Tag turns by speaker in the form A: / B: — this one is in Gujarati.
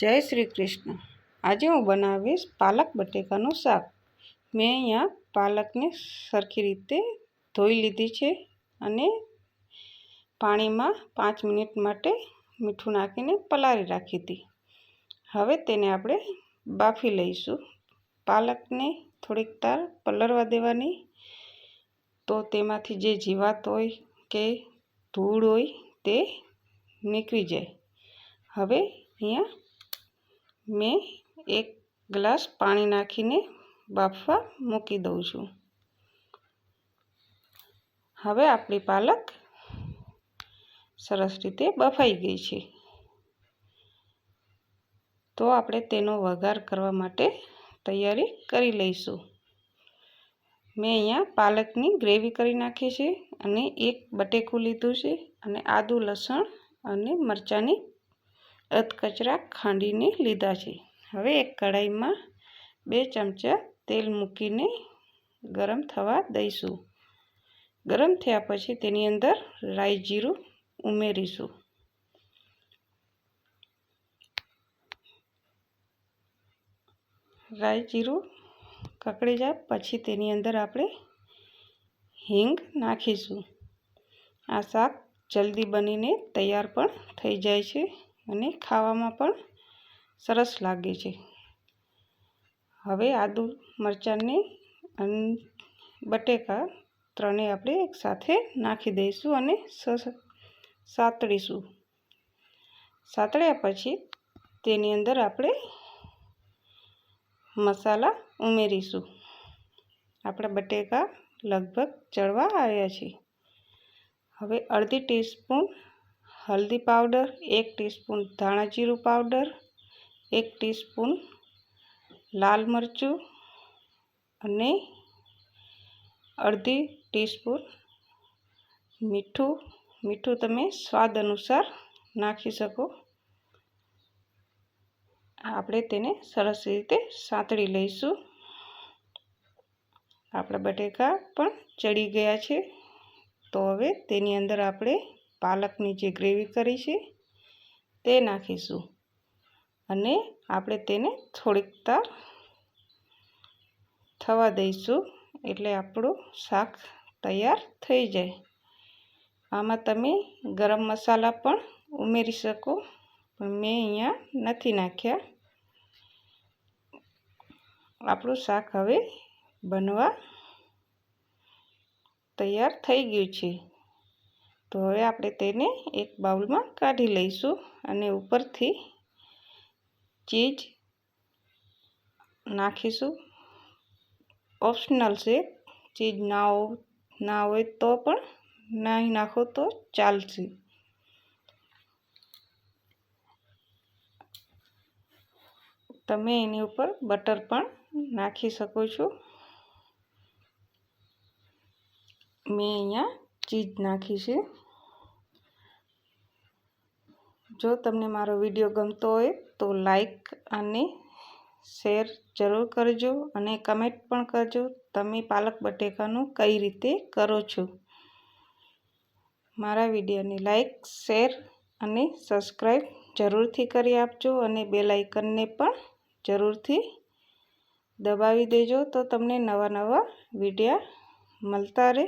A: જય શ્રી કૃષ્ણ. આજે હું બનાવીશ પાલક બટેકાનું શાક. મેં અહીંયા પાલકને સરખી રીતે ધોઈ લીધી છે અને પાણીમાં પાંચ મિનિટ માટે મીઠું નાખીને પલાળી રાખી હતી. હવે તેને આપણે બાફી લઈશું. પાલકને થોડીક તાર પલળવા દેવાની. તો તેમાંથી જે જીવાત હોય કે ધૂળ હોય તે નીકળી જાય. હવે અહીંયા મેં એક ગ્લાસ પાણી નાખીને બાફવા મૂકી દઉં છું. હવે આપણી પાલક સરસ રીતે બફાઈ ગઈ છે. તો આપણે તેનો વઘાર કરવા માટે તૈયારી કરી લઈશું. મેં અહીંયા પાલકની ગ્રેવી કરી નાખી છે અને એક બટેકું લીધું છે અને આદું લસણ અને મરચાંની અધકચરા ખાંડીને લીધા છે. હવે એક કઢાઈમાં બે ચમચા તેલ મૂકીને ગરમ થવા દઈશું. ગરમ થયા પછી તેની અંદર રાઈ જીરું ઉમેરીશું. રાઈ જીરું કકડી જાય પછી તેની અંદર આપણે હિંગ નાખીશું. આ શાક જલ્દી બનીને તૈયાર પણ થઈ જાય છે. અને ખાવામાં પણ સરસ લાગે છે. હવે આદુ મરચાંને અને બટેકા ત્રણેય આપણે એકસાથે નાખી દઈશું અને સાતળીશું. સાતળ્યા પછી તેની અંદર આપણે મસાલા ઉમેરીશું. આપણા બટેકા લગભગ ચડવા આવ્યા છે. હવે અડધી ટીસ્પૂન હલ્દી પાવડર, એક ટીસ્પૂન ધાણા જીરું પાવડર, એક ટીસ્પૂન લાલ મરચું અને અડધી ટીસ્પૂન મીઠું. મીઠું તમે સ્વાદ અનુસાર નાખી શકો. આપણે તેને સરસ રીતે સાંતળી લઈશું. આપણા બટેકા પણ ચડી ગયા છે. તો હવે તેની અંદર આપણે પાલકની જે ગ્રેવી કરી છે, તે નાખીશું. અને આપણે તેને થોડીક તાર થવા દઈશું, એટલે આપણું શાક તૈયાર થઈ જાય. આમાં તમે ગરમ મસાલા પણ ઉમેરી શકો. પણ મેં અહીંયા નથી નાખ્યા. આપણું શાક હવે બનવા તૈયાર થઈ ગયું છે. તો હવે આપણે તેને એક બાઉલમાં કાઢી લઈશું અને ઉપરથી ચીજ નાખીશું. ઓપ્શનલ છે, ચીજ ના ના હોય તો પણ નાહી નાખો તો ચાલશે. તમે એની ઉપર બટર પણ નાખી શકો છો. મેં અહીંયા ચીજ નાખી છે. જો તમને મારો વીડિયો ગમતો હોય તો લાઈક અને શેર જરૂર કરજો અને કમેન્ટ પણ કરજો, તમે પાલક બટેકાનું કઈ રીતે કરો છો. મારા વિડીયોને લાઈક, શેર અને સબસ્ક્રાઈબ જરૂરથી કરી આપજો અને બેલ આઇકનને પણ જરૂરથી દબાવી દેજો તો તમને નવા નવા વિડીયા મળતા રહે.